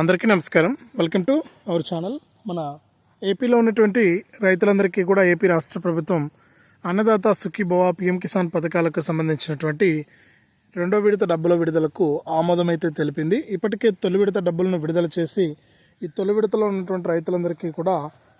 అందరికీ నమస్కారం. Welcome to our channel మన ఏపీలో ఉన్నటువంటి రైతులందరికీ కూడా ఏపీ రాష్ట్ర ప్రభుత్వం అన్నదాత సుఖీభవ పిఎం కిసాన్ పథకాలకు సంబంధించినటువంటి రెండో విడత డబ్బుల విడుదలకు ఆమోదం అయితే తెలిపింది. ఇప్పటికే తొలి విడత డబ్బులను విడుదల చేసి ఈ తొలి విడతలో ఉన్నటువంటి రైతులందరికీ కూడా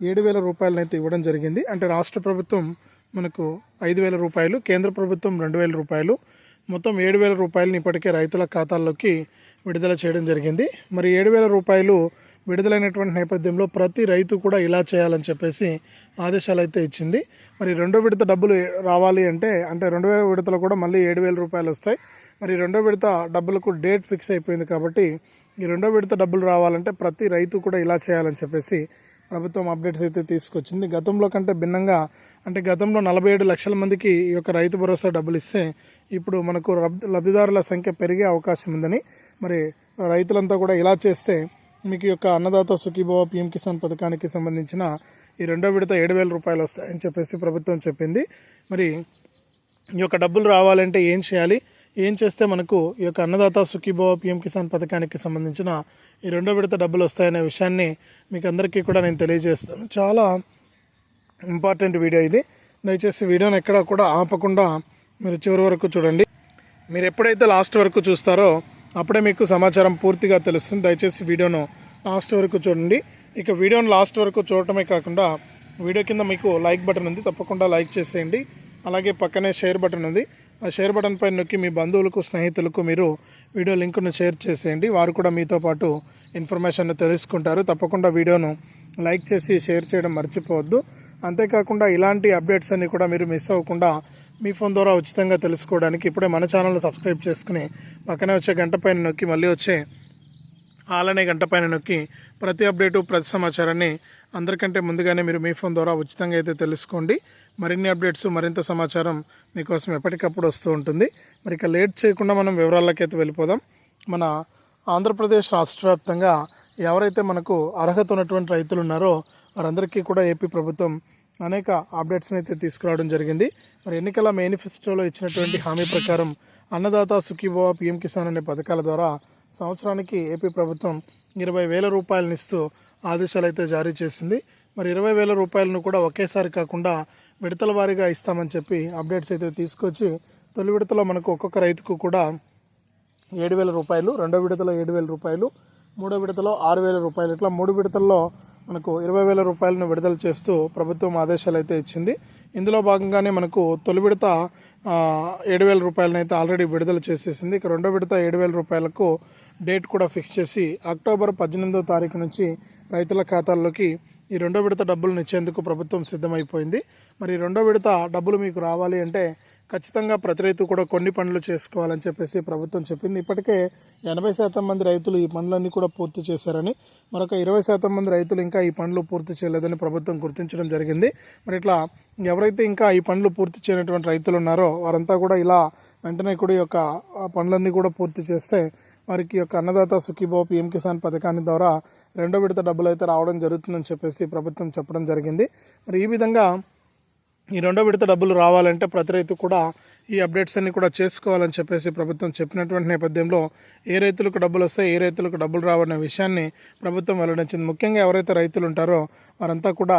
ఏడు వేల రూపాయలను అయితే ఇవ్వడం జరిగింది. అంటే రాష్ట్ర ప్రభుత్వం మనకు ఐదు వేల రూపాయలు కేంద్ర ప్రభుత్వం రెండు వేల రూపాయలు. మొత్తం ఏడు వేల రూపాయలని ఇప్పటికే రైతుల ఖాతాల్లోకి విడుదల చేయడం జరిగింది. మరి ఏడు వేల రూపాయలు విడుదలైనటువంటి నేపథ్యంలో ప్రతి రైతు కూడా ఇలా చేయాలని చెప్పేసి ఆదేశాలు అయితే ఇచ్చింది. మరి రెండో విడత డబ్బులు రావాలి అంటే అంటే రెండు వేల విడతలు కూడా మళ్ళీ ఏడు వేల రూపాయలు వస్తాయి. మరి రెండో విడత డబ్బులకు డేట్ ఫిక్స్ అయిపోయింది కాబట్టి ఈ రెండో విడత డబ్బులు రావాలంటే ప్రతి రైతు కూడా ఇలా చేయాలని చెప్పేసి ప్రభుత్వం అప్డేట్స్ అయితే తీసుకొచ్చింది. గతంలో కంటే భిన్నంగా అంటే గతంలో నలభై ఏడు లక్షల మందికి ఈ యొక్క రైతు భరోసా డబ్బులు ఇస్తే ఇప్పుడు మనకు లబ్- లబ్ధిదారుల సంఖ్య పెరిగే అవకాశం ఉందని మరి రైతులంతా కూడా ఇలా చేస్తే మీకు యొక్క అన్నదాత సుఖీభవ పిఎం కిసాన్ పథకానికి సంబంధించిన ఈ రెండో విడత ఏడు వేల రూపాయలు వస్తాయని చెప్పేసి ప్రభుత్వం చెప్పింది. మరి ఈ యొక్క డబ్బులు రావాలంటే ఏం చేయాలి? ఏం చేస్తే మనకు ఈ యొక్క అన్నదాత సుఖీభవ పిఎం కిసాన్ పథకానికి సంబంధించిన ఈ రెండో విడత డబ్బులు వస్తాయనే విషయాన్ని మీకు అందరికీ కూడా నేను తెలియజేస్తాను. చాలా ఇంపార్టెంట్ వీడియో ఇది. దయచేసి వీడియోని ఎక్కడ కూడా ఆపకుండా మీరు చివరి వరకు చూడండి. మీరు ఎప్పుడైతే లాస్ట్ వరకు చూస్తారో అప్పుడే మీకు సమాచారం పూర్తిగా తెలుస్తుంది. దయచేసి వీడియోను లాస్ట్ వరకు చూడండి. ఇక వీడియోను లాస్ట్ వరకు చూడటమే కాకుండా వీడియో కింద మీకు లైక్ బటన్ ఉంది. తప్పకుండా లైక్ చేసేయండి. అలాగే పక్కనే షేర్ బటన్ ఉంది. ఆ షేర్ బటన్ పైన నొక్కి మీ బంధువులకు స్నేహితులకు మీరు వీడియో లింకును షేర్ చేసేయండి. వారు కూడా మీతో పాటు ఇన్ఫర్మేషన్ తెలుసుకుంటారు. తప్పకుండా వీడియోను లైక్ చేసి షేర్ చేయడం మర్చిపోవద్దు. అంతేకాకుండా ఇలాంటి అప్డేట్స్ అన్నీ కూడా మీరు మిస్ అవ్వకుండా మీ ఫోన్ ద్వారా ఉచితంగా తెలుసుకోవడానికి ఇప్పుడే మన ఛానల్ని సబ్స్క్రైబ్ చేసుకుని పక్కనే వచ్చే గంట పైన నొక్కి మళ్ళీ వచ్చే ఆలనే గంట పైన నొక్కి ప్రతి అప్డేటు ప్రతి సమాచారాన్ని అందరికంటే ముందుగానే మీరు మీ ఫోన్ ద్వారా ఉచితంగా అయితే తెలుసుకోండి. మరిన్ని అప్డేట్స్ మరింత సమాచారం మీకోసం ఎప్పటికప్పుడు వస్తూ ఉంటుంది. మరి ఇక లేట్ చేయకుండా మనం వివరాల్లోకి అయితే వెళ్ళిపోదాం. మన ఆంధ్రప్రదేశ్ రాష్ట్ర వ్యాప్తంగా ఎవరైతే మనకు అర్హత ఉన్నటువంటి రైతులు ఉన్నారో వారందరికీ కూడా ఏపీ ప్రభుత్వం అనేక అప్డేట్స్ని అయితే తీసుకురావడం జరిగింది. మరి ఎన్నికల మేనిఫెస్టోలో ఇచ్చినటువంటి హామీ ప్రకారం అన్నదాత సుఖీభవ పిఎం కిసాన్ అనే పథకాల ద్వారా సంవత్సరానికి ఏపీ ప్రభుత్వం ఇరవై వేల రూపాయలను ఇస్తూ ఆదేశాలు అయితే జారీ చేసింది. మరి ఇరవై వేల రూపాయలను కూడా ఒకేసారి కాకుండా విడతల వారీగా ఇస్తామని చెప్పి అప్డేట్స్ అయితే తీసుకొచ్చి తొలి విడతలో మనకు ఒక్కొక్క రైతుకు కూడా ఏడు వేల రూపాయలు రెండో విడతలో ఏడు వేల రూపాయలు మూడో విడతలో ఆరు వేల రూపాయలు ఇట్లా మూడు విడతల్లో మనకు ఇరవై వేల రూపాయలను విడుదల చేస్తూ ప్రభుత్వం ఆదేశాలు అయితే ఇచ్చింది. ఇందులో భాగంగానే మనకు తొలి విడత ఏడు వేల రూపాయలను అయితే ఆల్రెడీ విడుదల చేసేసింది. ఇక రెండో విడత ఏడు వేల రూపాయలకు డేట్ కూడా ఫిక్స్ చేసి అక్టోబర్ పద్దెనిమిదో తారీఖు నుంచి రైతుల ఖాతాల్లోకి ఈ రెండో విడత డబ్బులను ఇచ్చేందుకు ప్రభుత్వం సిద్ధమైపోయింది. మరి రెండో విడత డబ్బులు మీకు రావాలి అంటే ఖచ్చితంగా ప్రతి రైతు కూడా కొన్ని పనులు చేసుకోవాలని చెప్పేసి ప్రభుత్వం చెప్పింది. ఇప్పటికే ఎనభై శాతం మంది రైతులు ఈ పనులన్నీ కూడా పూర్తి చేశారని మరొక ఇరవై శాతం మంది రైతులు ఇంకా ఈ పనులు పూర్తి చేయలేదని ప్రభుత్వం గుర్తించడం జరిగింది. మరి ఇట్లా ఎవరైతే ఇంకా ఈ పనులు పూర్తి చేయనటువంటి రైతులు ఉన్నారో వారంతా కూడా ఇలా వెంటనే కూడా ఈ యొక్క పనులన్నీ కూడా పూర్తి చేస్తే వారికి యొక్క అన్నదాత సుఖీభావ పిఎం కిసాన్ పథకాన్ని ద్వారా రెండో విడత డబ్బులు అయితే రావడం జరుగుతుందని చెప్పేసి ప్రభుత్వం చెప్పడం జరిగింది. మరి ఈ విధంగా ఈ రెండో విడత డబ్బులు రావాలంటే ప్రతి రైతు కూడా ఈ అప్డేట్స్ అన్ని కూడా చేసుకోవాలని చెప్పేసి ప్రభుత్వం చెప్పినటువంటి నేపథ్యంలో ఏ రైతులకు డబ్బులు వస్తాయి ఏ రైతులకు డబ్బులు రావనే విషయాన్ని ప్రభుత్వం వెల్లడించింది. ముఖ్యంగా ఎవరైతే రైతులు ఉంటారో వారంతా కూడా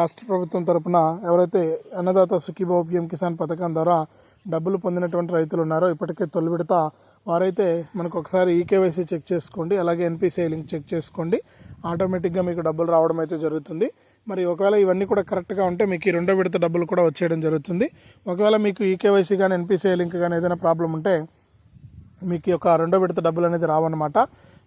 రాష్ట్ర ప్రభుత్వం తరపున ఎవరైతే అన్నదాత సుఖీభావ పిఎం కిసాన్ పథకం ద్వారా డబ్బులు పొందినటువంటి రైతులు ఉన్నారో ఇప్పటికే తొలి విడత వారైతే మనకు ఒకసారి ఈకేవైసీ చెక్ చేసుకోండి అలాగే ఎన్పిసిఐ లింక్ చెక్ చేసుకోండి. ఆటోమేటిక్గా మీకు డబ్బులు రావడం అయితే జరుగుతుంది. మరి ఒకవేళ ఇవన్నీ కూడా కరెక్ట్గా ఉంటే మీకు ఈ రెండో విడత డబ్బులు కూడా వచ్చేయడం జరుగుతుంది. ఒకవేళ మీకు ఈకేవైసీ కానీ ఎన్పిసిఐ లింక్ కానీ ఏదైనా ప్రాబ్లం ఉంటే మీకు ఈ యొక్క రెండో విడత డబ్బులు అనేది రావన్నమాట.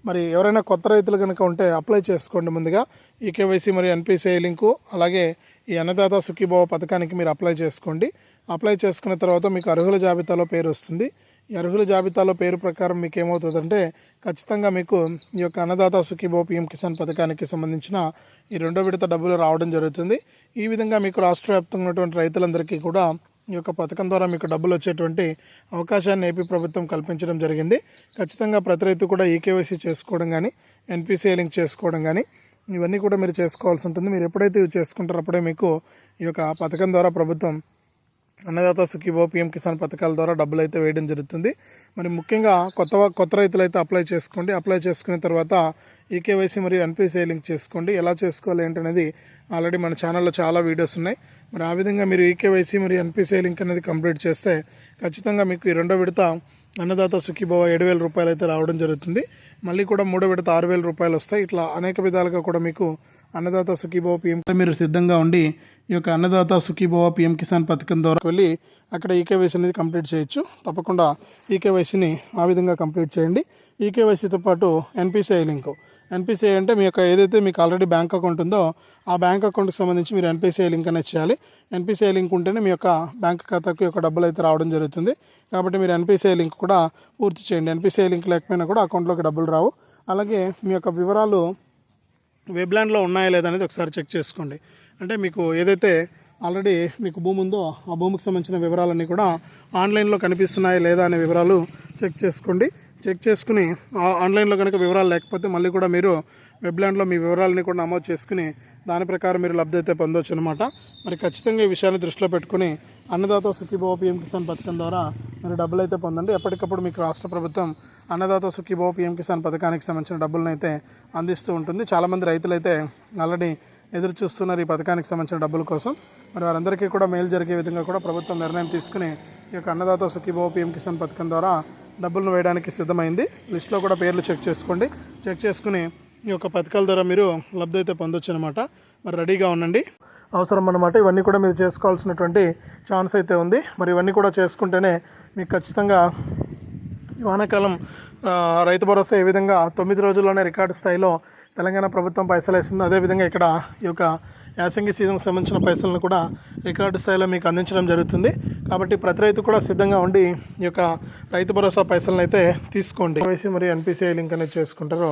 మరి ఎవరైనా కొత్త రైతులు కనుక ఉంటే అప్లై చేసుకోండి ముందుగా. ఈ కేవైసీ మరియు ఎన్పిసిఐ లింకు అలాగే ఈ అన్నదాత సుఖీభావ పథకానికి మీరు అప్లై చేసుకోండి. అప్లై చేసుకున్న తర్వాత మీకు అర్హుల జాబితాలో పేరు వస్తుంది. అర్హుల జాబితాలో పేరు ప్రకారం మీకు ఏమవుతుందంటే ఖచ్చితంగా మీకు ఈ యొక్క అన్నదాత సుఖీభో పిఎం కిసాన్ పథకానికి సంబంధించిన ఈ రెండో విడత డబ్బులు రావడం జరుగుతుంది. ఈ విధంగా మీకు రాష్ట్ర వ్యాప్తంగా ఉన్నటువంటి రైతులందరికీ కూడా ఈ యొక్క పథకం ద్వారా మీకు డబ్బులు వచ్చేటువంటి అవకాశాన్ని ఏపీ ప్రభుత్వం కల్పించడం జరిగింది. ఖచ్చితంగా ప్రతి రైతు కూడా ఈకేవైసీ చేసుకోవడం కానీ ఎన్పిసిఐ లింక్ చేసుకోవడం కానీ ఇవన్నీ కూడా మీరు చేసుకోవాల్సి ఉంటుంది. మీరు ఎప్పుడైతే ఇవి చేసుకుంటారో అప్పుడే మీకు ఈ యొక్క పథకం ద్వారా ప్రభుత్వం అన్నదాత సుఖీభో పిఎం కిసాన్ పథకాల ద్వారా డబ్బులు అయితే వేయడం జరుగుతుంది. మరి ముఖ్యంగా కొత్త కొత్త రైతులు అయితే అప్లై చేసుకోండి. అప్లై చేసుకున్న తర్వాత ఈకేవైసీ మరియు ఎన్పిసిఐ లింక్ చేసుకోండి. ఎలా చేసుకోవాలి ఏంటనేది ఆల్రెడీ మన ఛానల్లో చాలా వీడియోస్ ఉన్నాయి. మరి ఆ విధంగా మీరు ఈకేవైసీ మరియు ఎన్పిసిఐ లింక్ అనేది కంప్లీట్ చేస్తే ఖచ్చితంగా మీకు ఈ రెండో విడత అన్నదాత సుఖీభవ ఏడు వేల రూపాయలు అయితే రావడం జరుగుతుంది. మళ్ళీ కూడా మూడో విడత ఆరు వేల రూపాయలు వస్తాయి. ఇట్లా అనేక విధాలుగా కూడా మీకు అన్నదాత సుఖీభవ పిఎం మీరు సిద్ధంగా ఉండి ఈ యొక్క అన్నదాత సుఖీభవ పిఎం కిసాన్ పథకం ద్వారా వెళ్ళి అక్కడ ఈకేవైసీ అనేది కంప్లీట్ చేయొచ్చు. తప్పకుండా ఈకేవైసీని ఆ విధంగా కంప్లీట్ చేయండి. ఈకేవైసీతో పాటు ఎన్పిసిఐ లింక్. ఎన్పిసిఐ అంటే మీ యొక్క ఏదైతే మీకు ఆల్రెడీ బ్యాంక్ అకౌంట్ ఉందో ఆ బ్యాంక్ అకౌంట్కి సంబంధించి మీరు ఎన్పిసిఐ లింక్ అనేది చేయాలి. ఎన్పిసిఐ లింక్ ఉంటేనే మీ యొక్క బ్యాంక్ ఖాతాకు యొక్క డబ్బులు అయితే రావడం జరుగుతుంది. కాబట్టి మీరు ఎన్పిసిఐ లింక్ కూడా పూర్తి చేయండి. ఎన్పిసిఐ లింక్ లేకపోయినా కూడా అకౌంట్లోకి డబ్బులు రావు. అలాగే మీ యొక్క వివరాలు వెబ్లాండ్లో ఉన్నాయా లేదా అనేది ఒకసారి చెక్ చేసుకోండి. అంటే మీకు ఏదైతే ఆల్రెడీ మీకు భూమి ఉందో ఆ భూమికి సంబంధించిన వివరాలన్నీ కూడా ఆన్లైన్లో కనిపిస్తున్నాయా లేదా అనే వివరాలు చెక్ చేసుకోండి. చెక్ చేసుకుని ఆ ఆన్లైన్లో కనుక వివరాలు లేకపోతే మళ్ళీ కూడా మీరు వెబ్లాండ్లో మీ వివరాలని కూడా నమోదు చేసుకుని దాని ప్రకారం మీరు లబ్ధి అయితే పొందవచ్చు అనమాట మరి ఖచ్చితంగా ఈ విషయాన్ని దృష్టిలో పెట్టుకుని అన్నదాత సుఖీభవ పిఎం కిసాన్ పథకం ద్వారా మీరు డబ్బులు అయితే పొందండి. ఎప్పటికప్పుడు మీకు రాష్ట్ర ప్రభుత్వం అన్నదాత సుఖీభవ పిఎం కిసాన్ పథకానికి సంబంధించిన డబ్బులను అయితే అందిస్తూ ఉంటుంది. చాలామంది రైతులైతే ఆల్రెడీ ఎదురు చూస్తున్నారు ఈ పథకానికి సంబంధించిన డబ్బుల కోసం. మరి వారందరికీ కూడా మేలు జరిగే విధంగా కూడా ప్రభుత్వం నిర్ణయం తీసుకుని ఈ యొక్క అన్నదాత సుఖీభవ పిఎం కిసాన్ పథకం ద్వారా డబ్బులను వేయడానికి సిద్ధమైంది. లిస్ట్లో కూడా పేర్లు చెక్ చేసుకోండి. చెక్ చేసుకుని ఈ యొక్క పథకాల ద్వారా మీరు లబ్ధి అయితే పొందొచ్చు అనమాట మరి రెడీగా ఉండండి. అవసరం అన్నమాట ఇవన్నీ కూడా మీరు చేసుకోవాల్సినటువంటి ఛాన్స్ అయితే ఉంది. మరి ఇవన్నీ కూడా చేసుకుంటేనే మీకు ఖచ్చితంగా వానాకాలం రైతు భరోసా ఏ విధంగా తొమ్మిది రోజుల్లోనే రికార్డు స్థాయిలో తెలంగాణ ప్రభుత్వం పైసలు వేసింది అదేవిధంగా ఇక్కడ ఈ యొక్క యాసంగి సీజన్కి సంబంధించిన పైసలను కూడా రికార్డు స్థాయిలో మీకు అందించడం జరుగుతుంది. కాబట్టి ప్రతి రైతు కూడా సిద్ధంగా ఉండి ఈ యొక్క రైతు భరోసా పైసలను అయితే తీసుకోండి. వేసి మరియు ఎన్పిసిఐ లింక్ అనేది చేసుకుంటారో